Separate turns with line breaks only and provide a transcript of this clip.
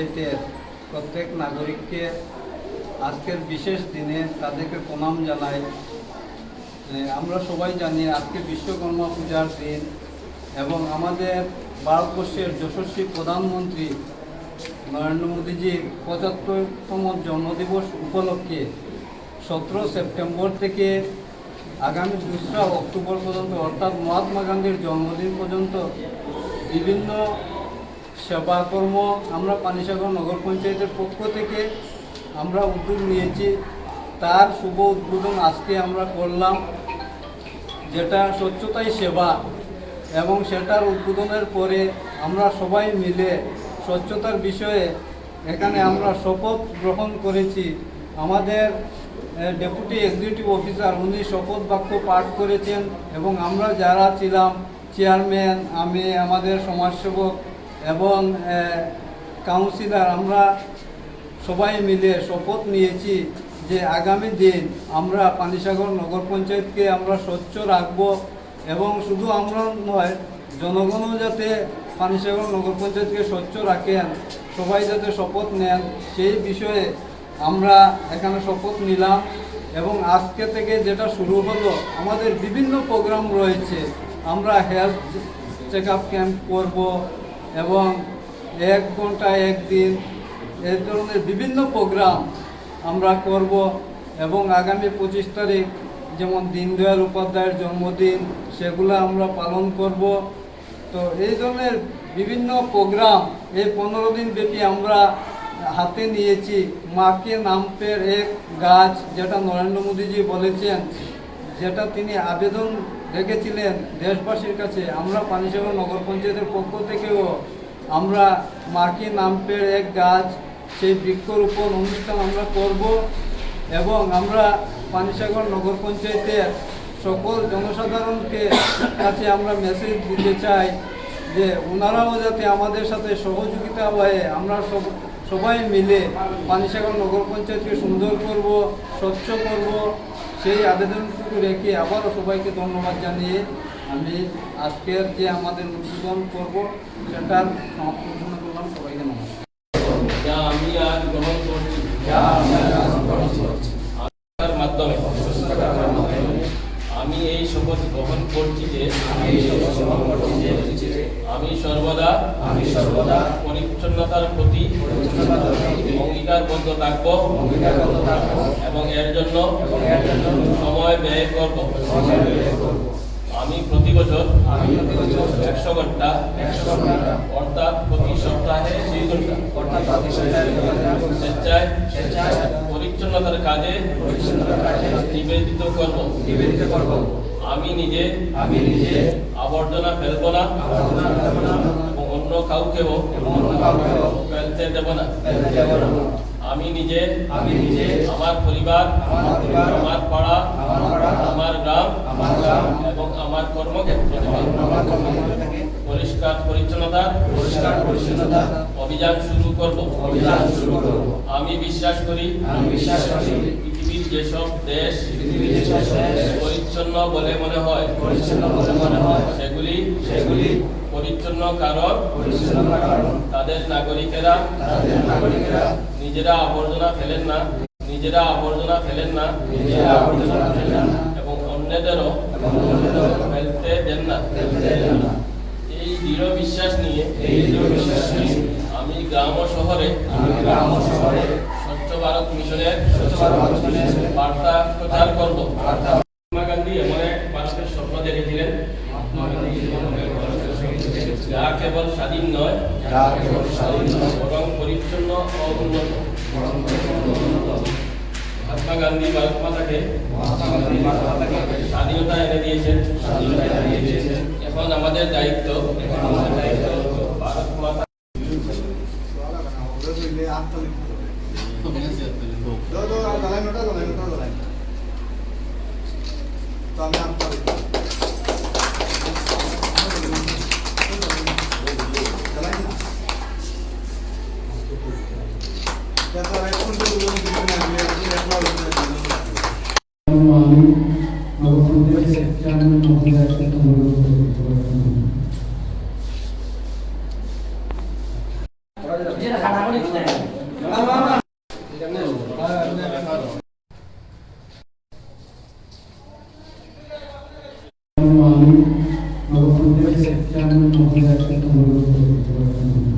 পঞ্চায়েতের প্রত্যেক নাগরিককে আজকের বিশেষ দিনে তাদেরকে প্রণাম জানাই। আমরা সবাই জানি আজকে বিশ্বকর্মা পূজার দিন এবং আমাদের ভারতবর্ষের যশস্বী প্রধানমন্ত্রী নরেন্দ্র মোদীজির পঁচাত্তরতম জন্মদিবস উপলক্ষে সতেরো সেপ্টেম্বর থেকে আগামী দোসরা অক্টোবর পর্যন্ত অর্থাৎ মহাত্মা গান্ধীর জন্মদিন পর্যন্ত বিভিন্ন সেবাকর্ম আমরা পানিসাগর নগর পঞ্চায়েতের পক্ষ থেকে আমরা উদ্যোগ নিয়েছি। তার শুভ উদ্বোধন আজকে আমরা করলাম। যেটা স্বচ্ছতাই সেবা এবং সেটার উদ্বোধনের পরে আমরা সবাই মিলে স্বচ্ছতার বিষয়ে এখানে আমরা শপথ গ্রহণ করেছি। আমাদের ডেপুটি এক্সিকিউটিভ অফিসার উনি শপথ বাক্য পাঠ করেছেন এবং আমরা যারা ছিলাম, চেয়ারম্যান, আমি, আমাদের সমাজসেবক এবং কাউন্সিলর আমরা সবাই মিলে শপথ নিয়েছি যে আগামী দিন আমরা পানিসাগর নগর পঞ্চায়েতকে আমরা স্বচ্ছ রাখব এবং শুধু আমরা নয়, জনগণও যাতে পানিসাগর নগর পঞ্চায়েতকে স্বচ্ছ রাখেন, সবাই যাতে শপথ নেন, সেই বিষয়ে আমরা এখানে শপথ নিলাম এবং আজকে থেকে যেটা শুরু হলো, আমাদের বিভিন্ন প্রোগ্রাম রয়েছে, আমরা হেলথ চেক আপ ক্যাম্প করব এবং এক ঘণ্টা, একদিন এই ধরনের বিভিন্ন প্রোগ্রাম আমরা করব এবং আগামী পঁচিশ তারিখ যেমন দীনদয়াল উপাধ্যায়ের জন্মদিন, সেগুলো আমরা পালন করব। তো এই ধরনের বিভিন্ন প্রোগ্রাম এই পনেরো দিন ব্যাপী আমরা হাতে নিয়েছি। মাকে নামপের এক গাছ, যেটা নরেন্দ্র মোদীজি বলেছেন, যেটা তিনি আবেদন রেখেছিলেন দেশবাসীর কাছে, আমরা পানিসাগর নগর পঞ্চায়েতের পক্ষ থেকেও আমরা মাকে নামপের এক গাছ সেই বৃক্ষরোপণ অনুষ্ঠান আমরা করব এবং আমরা পানিসাগর নগর পঞ্চায়েতের সকল জনসাধারণকে কাছে আমরা মেসেজ দিতে চাই যে ওনারাও যাতে আমাদের সাথে সহযোগিতা হয়ে আমরা সব, সবাই মিলে পানিসাগর নগর পঞ্চায়েতকে সুন্দর করব, স্বচ্ছ করব। সেই আবেদনটুকু রেখে আবারও সবাইকে ধন্যবাদ জানিয়ে আমি আজকের যে আমাদের উদ্বোধন করব সেটার সমাপ্ত করলাম। সবাইকে নমস্কার।
যা আমি আজ গ্রহণ করছি মাধ্যমে। আমি এই শপথ গ্রহণ করছি যে আমি সর্বদা
আমি সর্বদা
পরিচ্ছন্নতার প্রতি অঙ্গীকারবদ্ধ থাকব এবং এর জন্য সময় ব্যয় করব। আমি প্রতি বছর একশো
ঘণ্টা,
অর্থাৎ প্রতি সপ্তাহে দুই
ঘণ্টা
পরিচ্ছন্নতার কাজে নিবেদিত করব
নিবেদিত করব
আমি নিজে
আমি নিজে
আবর্জনা ফেলব না এবং অন্য কাউকেও
অন্য কাউকেও
ফেলতে দেব না। আমি নিজে
আমি নিজে
আমার পরিবার
আমার পরিবার,
আমার পাড়া
আমার পাড়া,
আমার গ্রাম
আমার গ্রাম
এবং আমার কর্মক্ষেত্র
আমার কর্মক্ষেত্র থেকে।
পরিষ্কার পরিচ্ছন্নতার
পরিষ্কার পরিচ্ছন্নতা।
অভিযান শুরু করব।
অভিযান শুরু করব।
আমি বিশ্বাস করি
আমি বিশ্বাস করি।
পৃথিবীর যেসব দেশ
পৃথিবীর যেসব দেশ
পরিচ্ছন্ন বলে মনে হয়
পরিচ্ছন্ন বলে মনে হয়
সেগুলি
সেগুলি
পরিচ্ছন্ন কারণ। তাদের নাগরিকেরা। নিজেরা আবর্জনা ফেলেন না। নিজেরা আবর্জনা ফেলেন না। এবং অন্যদেরও ফেলতে দেন না।
ফেলতে দেন না।
এই দৃঢ় বিশ্বাস নিয়ে
এই দৃঢ় বিশ্বাস নিয়ে
আমি গ্রাম ও শহরে
গ্রাম ও শহরে
স্বচ্ছ ভারত মিশনের
স্বচ্ছ ভারত মিশনের
বার্তা প্রচার করব
বার্তা
মহাত্মা গান্ধী এমন এক ভারতের স্বপ্ন দেখেছিলেন যা কেবল স্বাধীন নয়
যা কেবল স্বাধীন নয়,
বরং পরিচ্ছন্ন ও উন্নত
বরং পরিপূর্ণ উন্নত।
মহাত্মা গান্ধী ভারত মাতাকে
মহাত্মা গান্ধী মাতা
স্বাধীনতা এনে দিয়েছেন।
স্বাধীনতা এনে দিয়েছেন।
এখন আমাদের দায়িত্ব
এখন আমাদের দায়িত্ব
ভারত মাতা
আমি নগরপঞ্চায়েত চেয়ারম্যান মহোদয়কে অনুরোধ করছি। আমি আমার প্রত্যেক চেয়ারম্যান মহোদয়কে অনুরোধ করতে